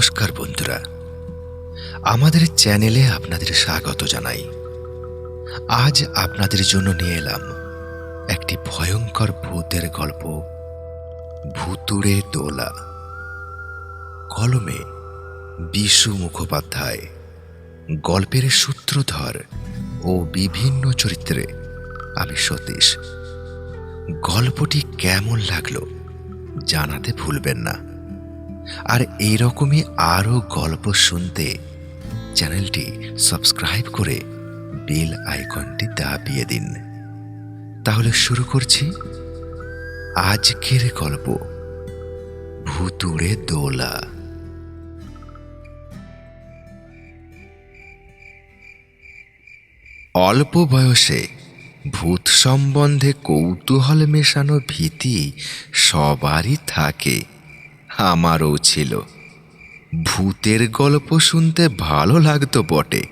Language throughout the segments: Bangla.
নমস্কার বন্ধুরা। আমাদের চ্যানেলে আপনাদের স্বাগত জানাই। আজ আপনাদের জন্য নিয়ে এলাম একটি ভয়ঙ্কর ভূতের গল্প, ভুতুড়ে দোলা। কলমে বিশু মুখোপাধ্যায়, গল্পের সূত্রধর ও বিভিন্ন চরিত্রে আমি সতীশ। গল্পটি কেমন লাগল জানাতে ভুলবেন না। আর এইরকমই আরও গল্প শুনতে চ্যানেলটি সাবস্ক্রাইব করে বেল আইকনটি দাবিয়ে দিন। তাহলে শুরু করছি আজকের গল্প, ভুতুড়ে দোলা। অল্প বয়সে ভূত সম্বন্ধে কৌতূহল মেশানো ভীতি সবারই থাকে। আমারও ছিল। ভূতের গল্প শুনতে ভালো লাগতো বটে।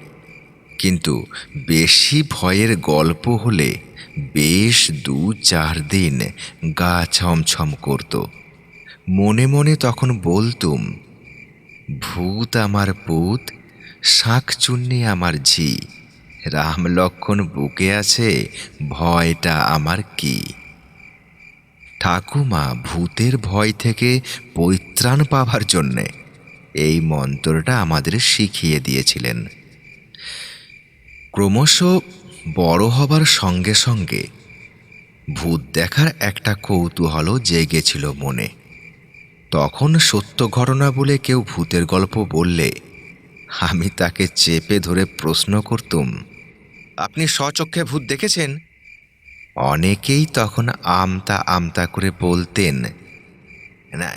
কিন্তু বেশি ভয়ের গল্প হলে বেশ দু চার দিন গা ছমছম করত। মনে মনে তখন বলতুম, ভূত আমার পুত শাঁখ চুন্নি আমার ঝি। রাম লক্ষণ বুকে আছে, ভয়টা আমার কি? ঠাকুমা ভূতের ভয় থেকে পরিত্রাণ পাবার জন্যে এই মন্ত্রটা আমাদের শিখিয়ে দিয়েছিলেন। ক্রমশ বড় হবার সঙ্গে সঙ্গে ভূত দেখার একটা কৌতূহলও জেগেছিল মনে। তখন সত্য ঘটনা বলে কেউ ভূতের গল্প বললে আমি তাকে চেপে ধরে প্রশ্ন করতুম, আপনি স্বচক্ষে ভূত দেখেছেন? অনেকেই তখন আমতা আমতা করে বলতেন, না,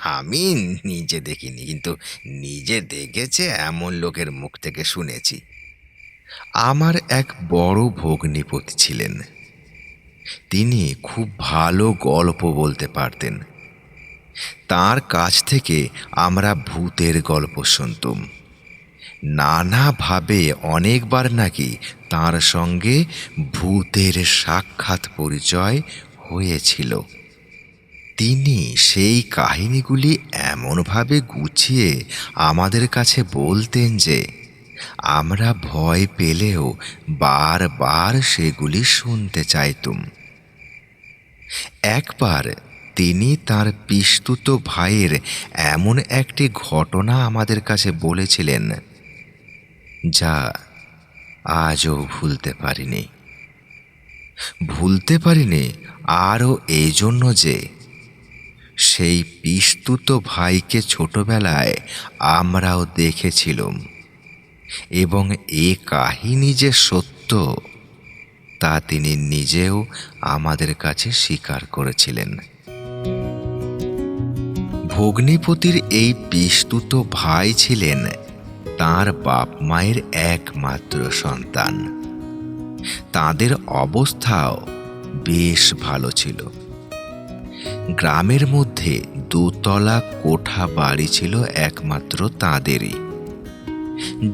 আমি নিজে দেখিনি, কিন্তু নিজে দেখেছে এমন লোকের মুখ থেকে শুনেছি। আমার এক বড় ভগ্নিপতি ছিলেন। তিনি খুব ভালো গল্প বলতে পারতেন। তার কাছ থেকে আমরা ভূতের গল্প শুনতুম। নানাভাবে অনেকবার নাকি তার সঙ্গে ভূতের সাক্ষাৎ পরিচয় হয়েছিল। তিনি সেই কাহিনীগুলি এমনভাবে গুছিয়ে আমাদের কাছে বলতেন যে, আমরা ভয় পেলেও বারবার সেগুলি শুনতে চাইতুম। একবার তিনি তার পিস্তুত ভাইয়ের এমন একটি ঘটনা আমাদের কাছে বলেছিলেন। যা আজও ভুলতে পারিনি। ভুলতে পারিনি আরও এই জন্য যে সেই পিস্তুত ভাইকে ছোটবেলায় আমরাও দেখেছিলাম এবং এ কাহিনী যে সত্য, তা তিনি নিজেও আমাদের কাছে স্বীকার করেছিলেন। ভগ্নিপতির এই পিস্তুত ভাই ছিলেন তার বাপ মায়ের একমাত্র সন্তান। তাদের অবস্থাও বেশ ভালো ছিল। গ্রামের মধ্যে দোতলা কোঠা বাড়ি ছিল একমাত্র তাঁদেরই।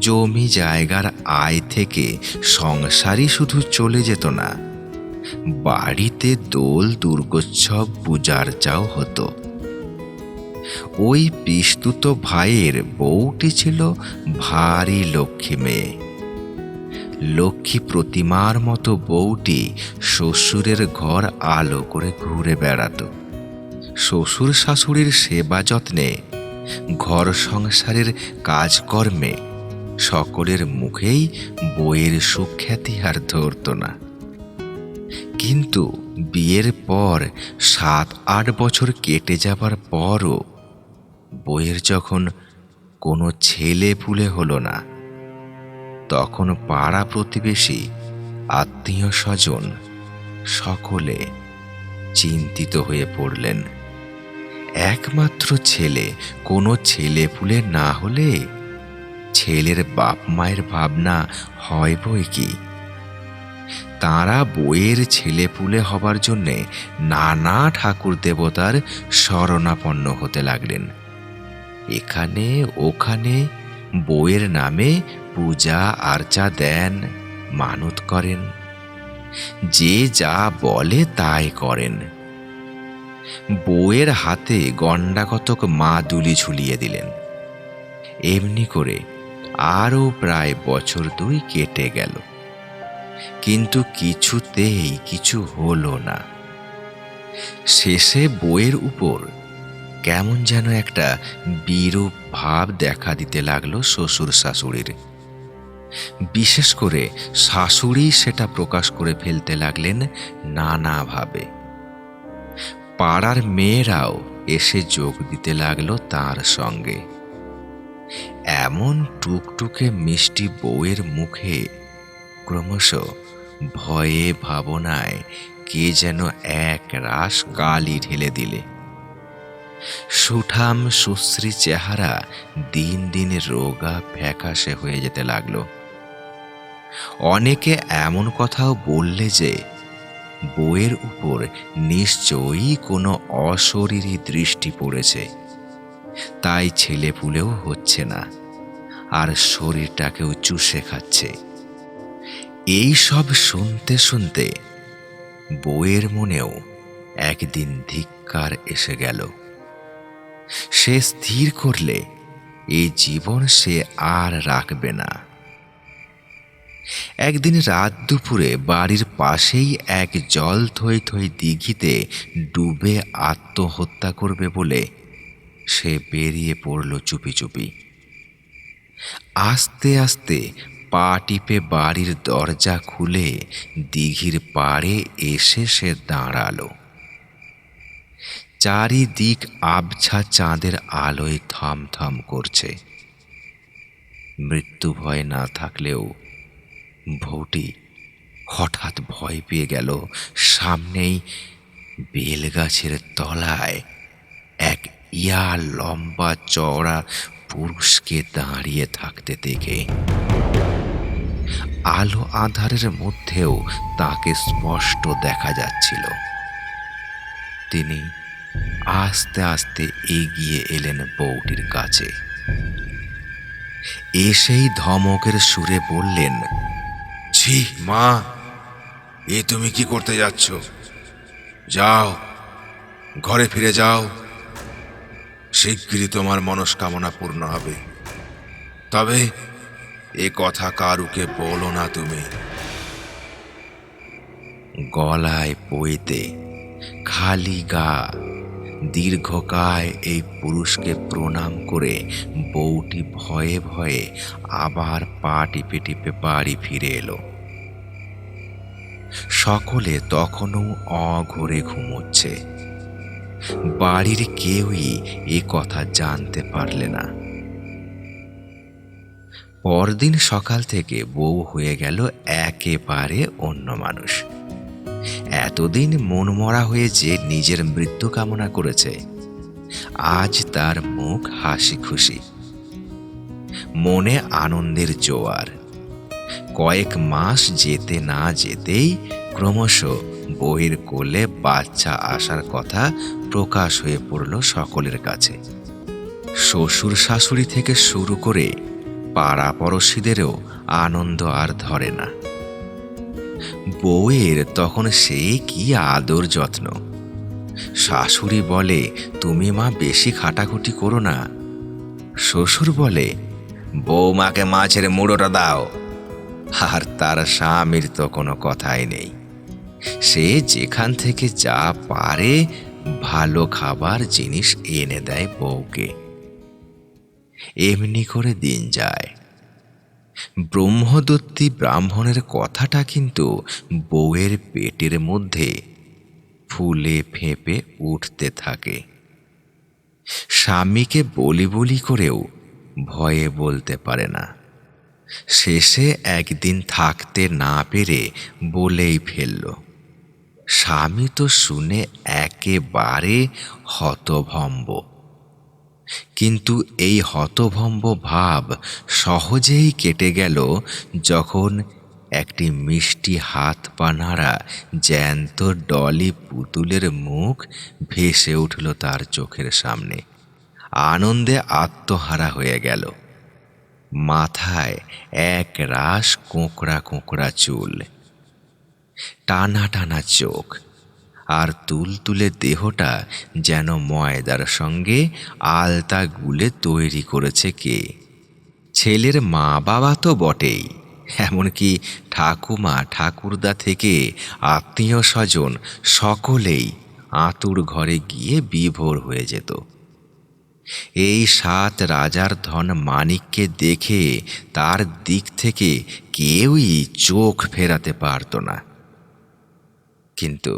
জমি জায়গার আয় থেকে সংসারই শুধু চলে যেত না, বাড়িতে দোল দুর্গোৎসব পূজার্চাও হতো। ওই পিস্তুত ভাইয়ের বউটি ছিল ভারী লক্ষ্মী মেয়ে। লক্ষ্মী প্রতিমার মতো বউটি শ্বশুরের ঘর আলো করে ঘুরে বেড়াত। শ্বশুর শাশুড়ির সেবা যত্নে, ঘর সংসারের কাজকর্মে সকলের মুখেই বইয়ের সুখ্যাতি আর ধরত না। কিন্তু বিয়ের পর সাত আট বছর কেটে যাবার পরও বইয়ের যখন কোনো ছেলে পুলে হলো না, তখন পাড়া প্রতিবেশী, আত্মীয় স্বজন সকলে চিন্তিত হয়ে পড়লেন। একমাত্র ছেলে, কোনো ছেলে পুলে না হলে ছেলের বাপ মায়ের ভাবনা হয় বই কি? তাঁরা বইয়ের ছেলে পুলে হবার জন্যে নানা ঠাকুর দেবতার শরণাপন্ন হতে লাগলেন। এখানে, ওখানে বইয়ের নামে পূজা আর্চা দেন, মানত করেন। যে যা বলে তাই করেন। বউয়ের হাতে গণ্ডাকতক মা দুলি ঝুলিয়ে দিলেন। এমনি করে আরও প্রায় বছর দুই কেটে গেল। কিন্তু কিছুতেই কিছু হলো না। শেষে বইয়ের উপর কেমন যেন একটা বিরূপ ভাব দেখা দিতে লাগল শ্বশুর শাশুড়ির। বিশেষ করে শাশুড়ি সেটা প্রকাশ করে ফেলতে লাগলেন নানাভাবে। পাড়ার মেয়েরাও এসে যোগ দিতে লাগল তার সঙ্গে। এমন টুকটুকে মিষ্টি বউয়ের মুখে ক্রমশ ভয়ে ভাবনায় কে যেন এক রাস কালি ঢেলে দিলে। সুঠাম সুশ্রী চেহারা দিন দিন রোগা ফ্যাকাশে হয়ে যেতে লাগল। অনেকে এমন কথাও বললে যে, বইয়ের উপর নিশ্চয়ই কোনো অশরীরী দৃষ্টি পড়েছে। তাই ছেলে পুলেও হচ্ছে না, আর শরীরটাকেও চুষে খাচ্ছে। এই সব শুনতে শুনতে বইয়ের মনেও একদিন ধিক্কার এসে গেল। সে স্থির করলে এই জীবন সে আর রাখবে না। একদিন রাত দুপুরে বাড়ির পাশেই এক জল থই থই দিঘিতে ডুবে আত্মহত্যা করবে বলে সে বেরিয়ে পড়ল চুপি চুপি। আস্তে আস্তে পা টিপে বাড়ির দরজা খুলে দিঘির পাড়ে এসে সে দাঁড়াল। চারিদিক আবছা চাঁদের আলোয় থমথম করছে। মৃত্যু ভয় না থাকলেও বউটি হঠাৎ ভয় পেয়ে গেল সামনেই বেলগাছের তলায়। এক ইয়া লম্বা চওড়া পুরুষকে দাঁড়িয়ে থাকতে দেখে। আলো আধারের মধ্যেও তাকে স্পষ্ট দেখা যাচ্ছিল। তিনি আস্তে আস্তে এগিয়ে এলেন বউটির কাছে। এসেই ধমকের সুরে বললেন ছি মা এ তুমি কি করতে যাচ্ছ? যাও ঘরে ফিরে যাও। শিগগিরই তোমার মনস্কামনা পূর্ণ হবে। তবে এ কথা কারুকে বলো না তুমি। গলায় বইতে খালি গা দীর্ঘকায় এই পুরুষকে প্রণাম করে বউটি ভয়ে ভয়ে আবার পা টিপে টিপে বাড়ি ফিরে এলো। সকলে তখনও অঘরে ঘুমোচ্ছে। বাড়ির কেউই এ কথা জানতে পারলে না। পরদিন সকাল থেকে বউ হয়ে গেল একেবারে অন্য মানুষ। এতদিন মনমরা হয়ে যে নিজের মৃত্যু কামনা করেছে, আজ তার মুখ হাসি খুশি মনে আনন্দের জোয়ার। কয়েক মাস যেতে না যেতেই ক্রমশ বইয়ের কোলে বাচ্চা আসার কথা প্রকাশ হয়ে পড়ল সকলের কাছে। শ্বশুর শাশুড়ি থেকে শুরু করে পাড়া পড়শিদেরও আনন্দ আর ধরে না। বউয়ের তখন সে কি আদর যত্ন? শাশুড়ি বলে, তুমি মা বেশি খাটাখুটি করো না। শ্বশুর বলে বৌমাকে মাছের মুড়োটা দাও। আর তার স্বামীর তো কোনো কথাই নেই। সে যেখান থেকে যা পারে ভালো খাবার জিনিস এনে দেয় বউকে। এমনি করে দিন যায়। ব্রহ্মদত্তী ব্রাহ্মণের কথাটা কিন্তু বউয়ের পেটের মধ্যে ফুলে ফেঁপে উঠতে থাকে। স্বামীকে বলি বলি করেও ভয়ে বলতে পারে না। শেষে একদিন থাকতে না পেরে বলেই ফেলল, স্বামী তো শুনে একেবারে হতভম্ব। কিন্তু এই হতভম্ব ভাব সহজেই কেটে গেল যখন একটি মিষ্টি হাত পা নাড়া জ্যান্ত ডলি পুতুলের মুখ ভেসে উঠল তার চোখের সামনে। আনন্দে আত্মহারা হয়ে গেল। মাথায় এক রাস কোঁকড়া কোঁকড়া চুল। টানা টানা চোখ। আর তুলতুলে দেহটা যেন ময়দার সঙ্গে আলতা গুলে তৈরি করেছে কে? ছেলের মা বাবা তো বটেই। এমনকি ঠাকুমা, ঠাকুরদা থেকে আত্মীয় স্বজন সকলেই আতুর ঘরে গিয়ে বিভোর হয়ে যেত। এই সাত রাজার ধন মানিককে দেখে তার দিক থেকে কেউই চোখ ফেরাতে পারত না। কিন্তু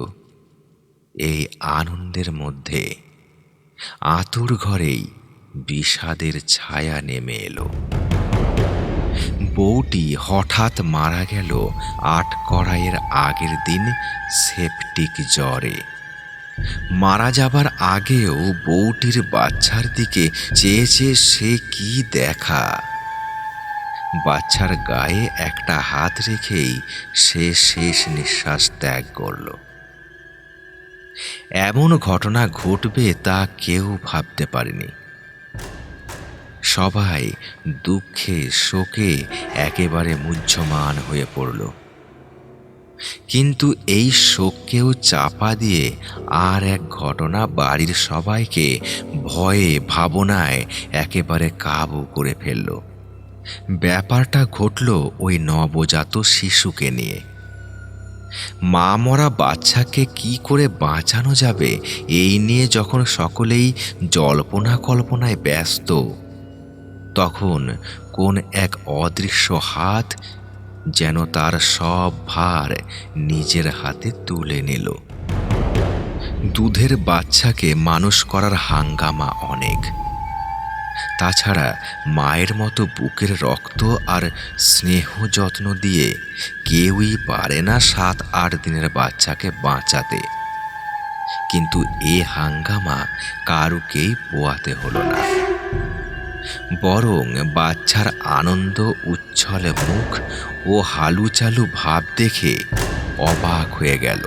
এই আনন্দের মধ্যে আতুর ঘরেই বিষাদের ছায়া নেমে এলো। বউটি হঠাৎ মারা গেল আট কড়াইয়ের আগের দিন সেপটিক জ্বরে। মারা যাবার আগেও বউটির বাচ্চার দিকে চেয়ে চেয়ে সে কি দেখা। বাচ্চার গায়ে একটা হাত রেখেই সে শেষ নিঃশ্বাস ত্যাগ করল। এমন ঘটনা ঘটবে তা কেউ ভাবতে পারেনি। সবাই দুঃখে শোকে একেবারে মুহ্যমান হয়ে পড়ল। কিন্তু এই শোককেও চাপা দিয়ে আর এক ঘটনা বাড়ির সবাইকে ভয়ে, ভাবনায় একেবারে কাবু করে ফেলল। ব্যাপারটা ঘটল ওই নবজাত শিশুকে নিয়ে। মা মরা বাচ্চাকে কি করে বাঁচানো যাবে? এই নিয়ে যখন সকলেই জল্পনা কল্পনায় ব্যস্ত, তখন কোন এক অদৃশ্য হাত যেন তার সব ভার নিজের হাতে তুলে নিল। দুধের বাচ্চাকে মানুষ করার হাঙ্গামা অনেক। তাছাড়া মায়ের মতো বুকের রক্ত আর স্নেহ যত্ন দিয়ে কেউই পারে না সাত আট দিনের বাচ্চাকে বাঁচাতে। কিন্তু এ হাঙ্গামা কারুকেই পোয়াতে হলো না। বরং বাচ্চার আনন্দ, উচ্ছলে মুখ ও হালুচালু ভাব দেখে অবাক হয়ে গেল।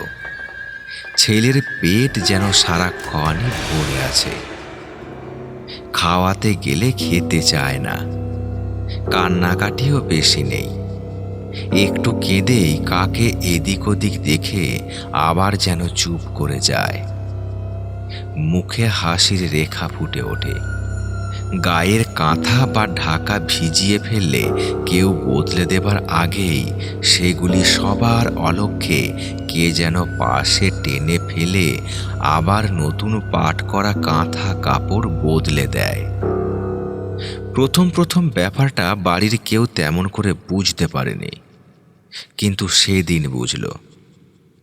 ছেলের পেট যেন সারাক্ষণই ভরে আছে। খাওয়াতে গেলে খেতে চায় না। কান্নাকাটিও বেশি নেই। একটু কেঁদেই কাকে এদিক ওদিক দেখে আবার যেন চুপ করে যায়। মুখে হাসির রেখা ফুটে ওঠে। গায়ের কাঁথা বা ঢাকা ভিজিয়ে ফেললে কেউ বদলে দেবার আগেই সেগুলি সবার অলক্ষ্যে কে যেন পাশে টেনে ফেলে আবার নতুন পাট করা কাঁথা কাপড় বদলে দেয়। প্রথম প্রথম ব্যাপারটা বাড়ির কেউ তেমন করে বুঝতে পারেনি। কিন্তু সেদিন বুঝল।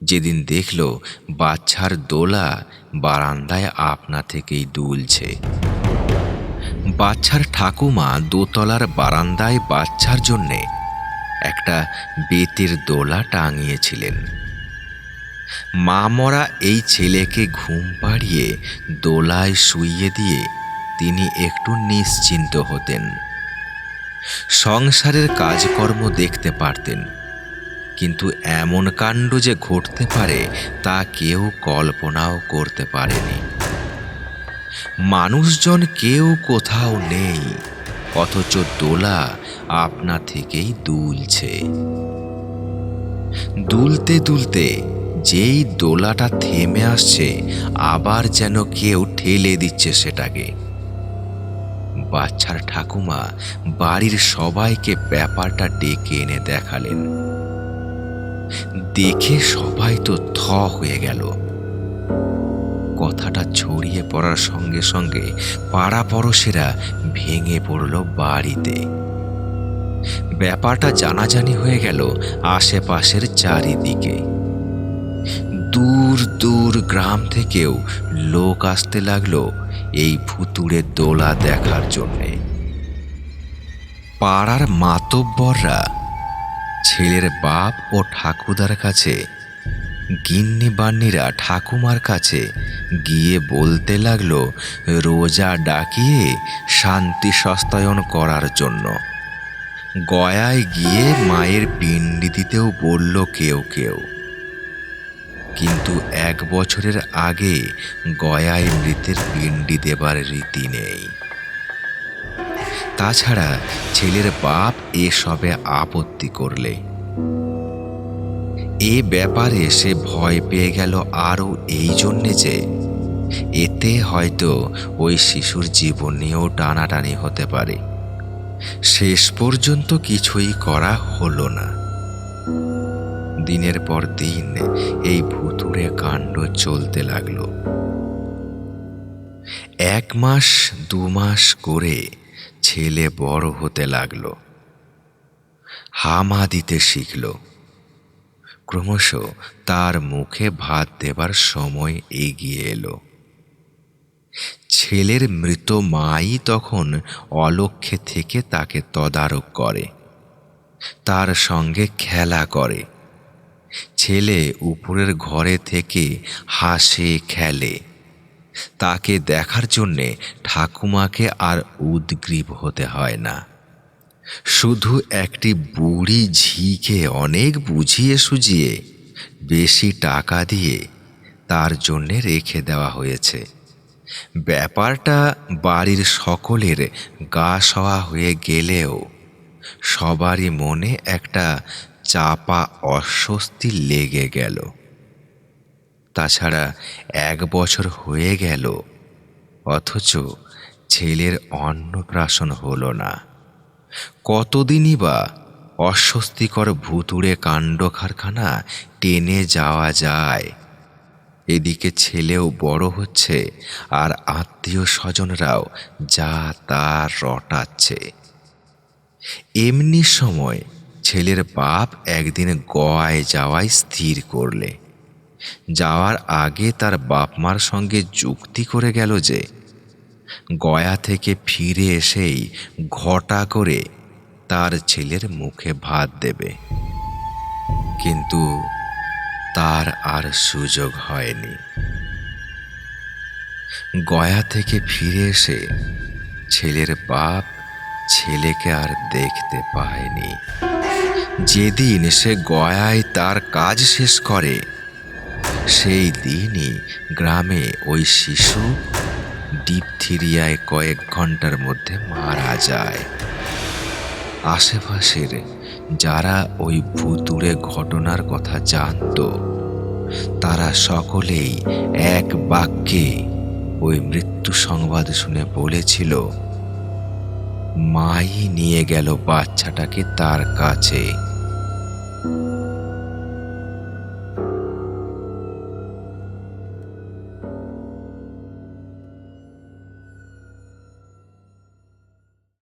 যেদিন দেখল বাচ্চার দোলা বারান্দায় আপনা থেকেই দুলছে। বাচ্চার ঠাকুমা দোতলার বারান্দায় বাচ্চার জন্যে একটা বেতের দোলা টাঙিয়েছিলেন। মা মরা এই ছেলেকে ঘুম পাড়িয়ে দোলায় শুইয়ে দিয়ে তিনি একটু নিশ্চিন্ত হতেন। সংসারের কাজকর্ম দেখতে পারতেন, কিন্তু এমন কাণ্ড যে ঘটতে পারে তা কেউ কল্পনাও করতে পারেনি। মানুষজন কেউ কোথাও নেই, অথচ দোলা আপনা থেকেই দুলছে। দুলতে দুলতে যেই দোলাটা থেমে আসছে, আবার যেন কেউ ঠেলে দিচ্ছে সেটাকে। বাচ্চার ঠাকুমা বাড়ির সবাইকে ব্যাপারটা ডেকে এনে দেখালেন। দেখে সবাই তো থ হয়ে গেল। কথাটা ছড়িয়ে পড়ার সঙ্গে সঙ্গে পাড়া পড়শেরা ভেঙে পড়ল বাড়িতে। ব্যাপারটা জানাজানি হয়ে গেল আশেপাশের চারিদিকে। দূর দূর গ্রাম থেকেও লোক আসতে লাগল এই ভুতুড়ের দোলা দেখার জন্যে। পাড়ার মাতব্বররা, ছেলের বাপ ও ঠাকুরদার কাছে গিন্নি বান্নিরা ঠাকুমার কাছে গিয়ে বলতে লাগল, রোজা ডাকিয়ে শান্তি সস্তায়ন করার জন্য। গয়ায় গিয়ে মায়ের পিণ্ডি দিতেও বলল কেউ কেউ। কিন্তু এক বছরের আগে গয়ায় মৃতের পিণ্ডি দেবার রীতি নেই। তাছাড়া ছেলের বাপ এসবে আপত্তি করলে। এ ব্যাপারে সে ভয় পেয়ে গেল আরও এই জন্যে যে, এতে হয়তো ওই শিশুর জীবন নিয়েও টানাটানি হতে পারে। শেষ পর্যন্ত কিছুই করা হলো না। দিনের পর দিন এই ভুতুড়ে কাণ্ড চলতে লাগল। এক মাস, দু মাস করে ছেলে বড় হতে লাগল। হামা দিতে শিখল। ক্রমশ তার মুখে ভাত দেবার সময় এগিয়ে এলো। ছেলের মৃত মাই তখন অলক্ষ্যে থেকে তাকে তদারক করে। তার সঙ্গে খেলা করে। ছেলে উপরের ঘরে থেকে হাসে, খেলে। তাকে দেখার জন্যে ঠাকুমাকে আর উদ্গ্রীব হতে হয় না। শুধু একটি বুড়ি ঝিকে অনেক বুঝিয়ে সুঝিয়ে বেশি টাকা দিয়ে তার জন্যে রেখে দেওয়া হয়েছে। ব্যাপারটা বাড়ির সকলের গা সওয়া হয়ে গেলেও সবারই মনে একটা চাপা অস্বস্তি লেগে গেল। তাছাড়া এক বছর হয়ে গেল, অথচ ছেলের অন্নপ্রাশন হলো না। কতদিনই বা অস্বস্তিকর ভুতুড়ে কাণ্ড কারখানা টেনে যাওয়া যায়। এদিকে ছেলেও বড় হচ্ছে আর আত্মীয় স্বজনরাও যা তা রটাচ্ছে। এমনি সময় ছেলের বাপ একদিন গোয়ায় যাওয়ায় স্থির করলে। যাওয়ার আগে তার বাপ মার সঙ্গে যুক্তি করে গেল যে গয়া থেকে ফিরে এসেই ঘটা করে তার ছেলের মুখে ভাত দেবে। কিন্তু তার আর সুযোগ হয়নি। গয়া থেকে ফিরে এসে ছেলের বাপ ছেলেকে আর দেখতে পায়নি। যেদিন সে গয়ায় তার কাজ শেষ করে, সেই দিনই গ্রামে ওই শিশু ডিপথিরিয়ায় কয়েক ঘণ্টার মধ্যে মারা যায়। আশেপাশের যারা ওই ভুতুড়ে ঘটনার কথা জানত, তারা সকলেই এক বাক্যে ওই মৃত্যু সংবাদ শুনে বলেছিল, মাই নিয়ে গেল বাচ্চাটাকে তার কাছে।